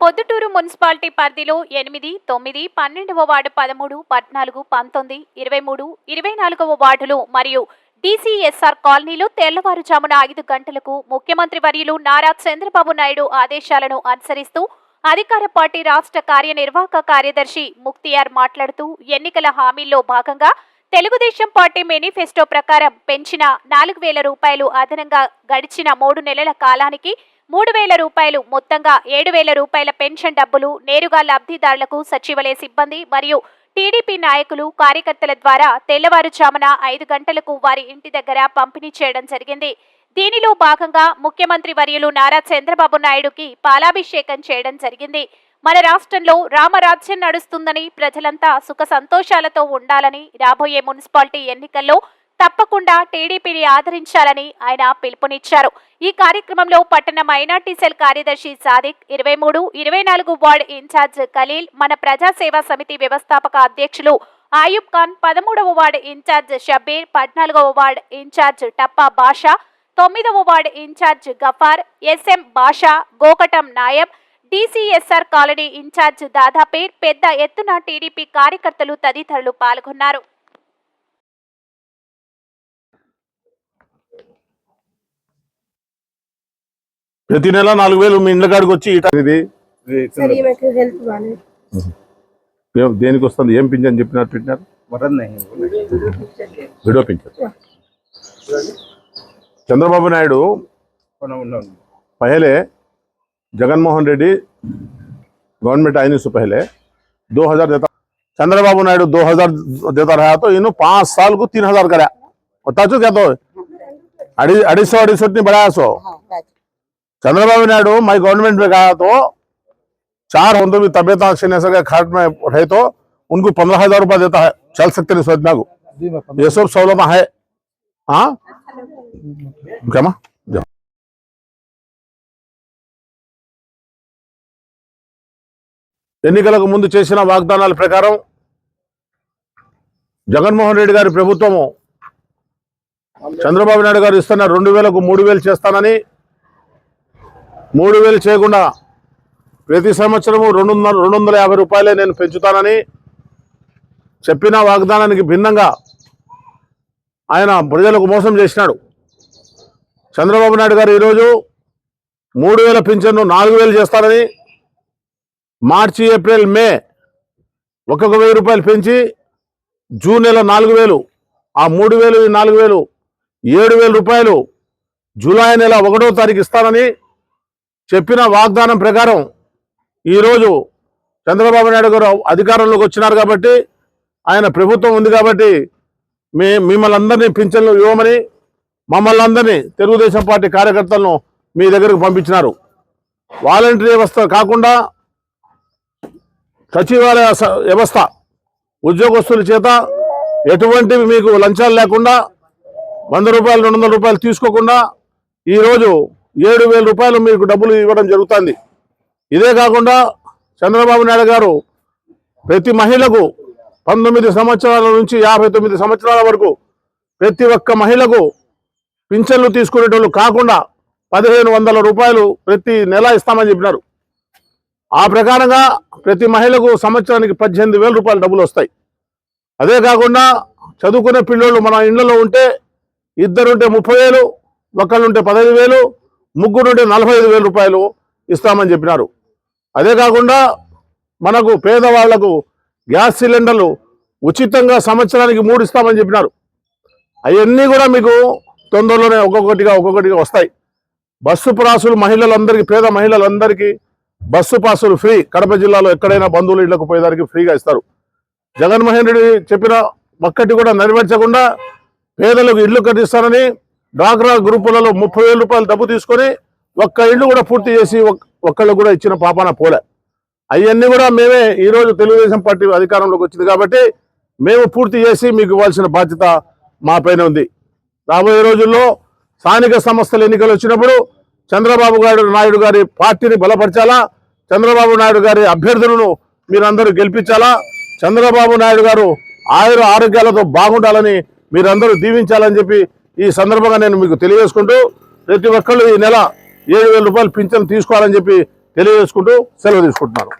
Proddatur municipality పరిధిలో ఎనిమిది తొమ్మిది పన్నెండవ వార్డు పదమూడు పద్నాలుగు పంతొమ్మిది ఇరవై మూడు ఇరవై నాలుగవ వార్డులు మరియు డీసీఎస్ఆర్ కాలనీలో తెల్లవారుజామున ఐదు గంటలకు ముఖ్యమంత్రి వర్యులు నారా చంద్రబాబు నాయుడు ఆదేశాలను అనుసరిస్తూ అధికార పార్టీ రాష్ట్ర కార్యనిర్వాహక కార్యదర్శి ముక్తియార్ మాట్లాడుతూ ఎన్నికల హామీల్లో భాగంగా తెలుగుదేశం పార్టీ మేనిఫెస్టో ప్రకారం పెంచిన నాలుగు వేల రూపాయలు అదనంగా గడిచిన మూడు నెలల కాలానికి మూడు వేల రూపాయలు మొత్తంగా ఏడు వేల రూపాయల పెన్షన్ డబ్బులు నేరుగా లబ్ధిదారులకు సచివాలయ సిబ్బంది మరియు టీడీపీ నాయకులు కార్యకర్తల ద్వారా తెల్లవారుజామున ఐదు గంటలకు వారి ఇంటి దగ్గర పంపిణీ చేయడం జరిగింది. దీనిలో భాగంగా ముఖ్యమంత్రి వర్యులు నారా చంద్రబాబు నాయుడుకి పాలాభిషేకం చేయడం జరిగింది. మన రాష్ట్రంలో రామరాజ్యం నడుస్తుందని ప్రజలంతా సుఖ సంతోషాలతో ఉండాలని రాబోయే మున్సిపాలిటీ ఎన్నికల్లో తప్పకుండా టీడీపీని ఆదరించాలని ఆయన పిలుపునిచ్చారు. ఈ కార్యక్రమంలో పట్టణ మైనార్టీ సెల్ కార్యదర్శి సాదిక్ ఇరవై మూడు ఇరవై నాలుగు వార్డ్ ఇన్ఛార్జ్ ఖలీల్ మన ప్రజాసేవా సమితి వ్యవస్థాపక అధ్యక్షులు ఆయుబ్ ఖాన్ పదమూడవ వార్డు ఇన్ఛార్జ్ షబీర్ పద్నాలుగవ వార్డు ఇన్ఛార్జ్ టప్పా బాషా తొమ్మిదవ ward incharge Gaffar SM Basha గోకటం Nayab DCSR colony incharge Dadapeer పెద్ద ఎత్తున టీడీపీ కార్యకర్తలు తదితరులు పాల్గొన్నారు. ప్రతి నెల నాలుగు వేలు మీ ఇండ్ల కాడికి వచ్చి ఇట- ఇది सर ये मेरे हेल्थ वाले ఏం- దేనికి వస్తుంది ఏం పింఛన్ చెప్పినారు పెట్టినారు मदद नहीं విడో పింఛన్ చంద్రబాబు నాయుడు पहले जगनमोहन रेड्डी गवर्नमेंट आने से पहले 2000 देता चंद्रबाबू नायडू 2000 देता रहा तो इन्हों पांच साल को 3000 करा बता चो क्या तो अड़ी अढ़ी सौ अढ़ी सौ इतनी बढ़ाया सो चंद्रबाबू नायडू मैं गवर्नमेंट में गया तो चार होंगे भी तबियत सीने से खाट में उठे तो उनको पंद्रह हजार रुपया देता है चल सकते नहीं सोचना को ये सब सहूलत है हाँ क्या माँ जाओ ఎన్నికలకు ముందు చేసిన వాగ్దానాల ప్రకారం జగన్మోహన్ రెడ్డి గారి ప్రభుత్వము చంద్రబాబు నాయుడు గారు ఇస్తున్న రెండు వేలకు మూడు వేలు చేస్తానని మూడు వేలు చేయకుండా ప్రతి సంవత్సరము రెండు వందల రెండు వందల యాభై రూపాయలే నేను పెంచుతానని చెప్పిన వాగ్దానానికి భిన్నంగా ఆయన ప్రజలకు మోసం చేసినాడు. చంద్రబాబు నాయుడు గారు ఈరోజు మూడు వేల పింఛన్ను నాలుగు వేలు చేస్తారని మార్చి ఏప్రిల్ మే ఒక్కొక్క వెయ్యి రూపాయలు పెంచి జూన్ నెల నాలుగు వేలు ఆ మూడు వేలు ఈ నాలుగు వేలు ఏడు వేల రూపాయలు జూలై నెల ఒకటో తారీఖు ఇస్తానని చెప్పిన వాగ్దానం ప్రకారం ఈరోజు చంద్రబాబు నాయుడు గారు అధికారంలోకి వచ్చినారు కాబట్టి ఆయన ప్రభుత్వం ఉంది కాబట్టి మే మిమ్మల్ని అందరినీ పింఛన్లు ఇవ్వమని మమ్మల్ని అందరినీ తెలుగుదేశం పార్టీ కార్యకర్తలను మీ దగ్గరకు పంపించినారు. వాలంటరీ వ్యవస్థ కాకుండా సచివాలయ వ్యవస్థ ఉద్యోగస్తుల చేత ఎటువంటి మీకు లంచాలు లేకుండా వంద రూపాయలు రెండు వందల రూపాయలు తీసుకోకుండా ఈరోజు ఏడు వేల రూపాయలు మీకు డబ్బులు ఇవ్వడం జరుగుతుంది. ఇదే కాకుండా చంద్రబాబు నాయుడు గారు ప్రతి మహిళకు పంతొమ్మిది సంవత్సరాల నుంచి యాభై తొమ్మిది సంవత్సరాల వరకు ప్రతి ఒక్క మహిళకు పింఛన్లు తీసుకునేటోళ్ళు కాకుండా పదిహేను వందల రూపాయలు ప్రతి నెల ఇస్తామని చెప్పినారు. ఆ ప్రకారంగా ప్రతి మహిళకు సంవత్సరానికి పద్దెనిమిది వేల రూపాయలు డబ్బులు వస్తాయి. అదే కాకుండా చదువుకునే పిల్లోళ్ళు మన ఇళ్ళలో ఉంటే ఇద్దరుంటే ముప్పై వేలు ఒకళ్ళుంటే పదహైదు వేలు ముగ్గురు నుండి నలభై ఐదు వేల రూపాయలు ఇస్తామని చెప్పినారు. అదే కాకుండా మనకు పేదవాళ్ళకు గ్యాస్ సిలిండర్లు ఉచితంగా సంవత్సరానికి మూడు ఇస్తామని చెప్పినారు. అవన్నీ కూడా మీకు తొందరలోనే ఒక్కొక్కటిగా ఒక్కొక్కటిగా వస్తాయి. బస్సు పాసులు మహిళలందరికీ పేద మహిళలందరికీ బస్సు పాసులు ఫ్రీ. కడప జిల్లాలో ఎక్కడైనా బంధువులు ఇళ్ళకు పోయేదానికి ఫ్రీగా ఇస్తారు. జగన్మోహన్ రెడ్డి చెప్పిన ఒక్కటి కూడా నెరవేర్చకుండా పేదలకు ఇళ్ళు కట్టిస్తారని డ్వాక్రా గ్రూపులలో ముప్పై వేల రూపాయలు డబ్బు తీసుకొని ఒక్క ఇల్లు కూడా పూర్తి చేసి ఒక్కళ్ళు కూడా ఇచ్చిన పాపాన పోలే. అవన్నీ కూడా మేమే ఈరోజు తెలుగుదేశం పార్టీ అధికారంలోకి వచ్చింది కాబట్టి మేము పూర్తి చేసి మీకు ఇవ్వాల్సిన బాధ్యత మా పైన ఉంది. రాబోయే రోజుల్లో స్థానిక సంస్థల ఎన్నికలు వచ్చినప్పుడు చంద్రబాబు గారు నాయుడు గారి పార్టీని బలపరచాలా? చంద్రబాబు నాయుడు గారి అభ్యర్థులను మీరందరూ గెలిపించాలా? చంద్రబాబు నాయుడు గారు ఆయుర ఆరోగ్యాలతో బాగుండాలని మీరందరూ దీవించాలని చెప్పి ఈ సందర్భంగా నేను మీకు తెలియజేసుకుంటూ ప్రతి ఒక్కళ్ళు ఈ నెల ఏడు వేల రూపాయలు పింఛన్ తీసుకోవాలని చెప్పి తెలియజేసుకుంటూ సెలవు తీసుకుంటున్నాను.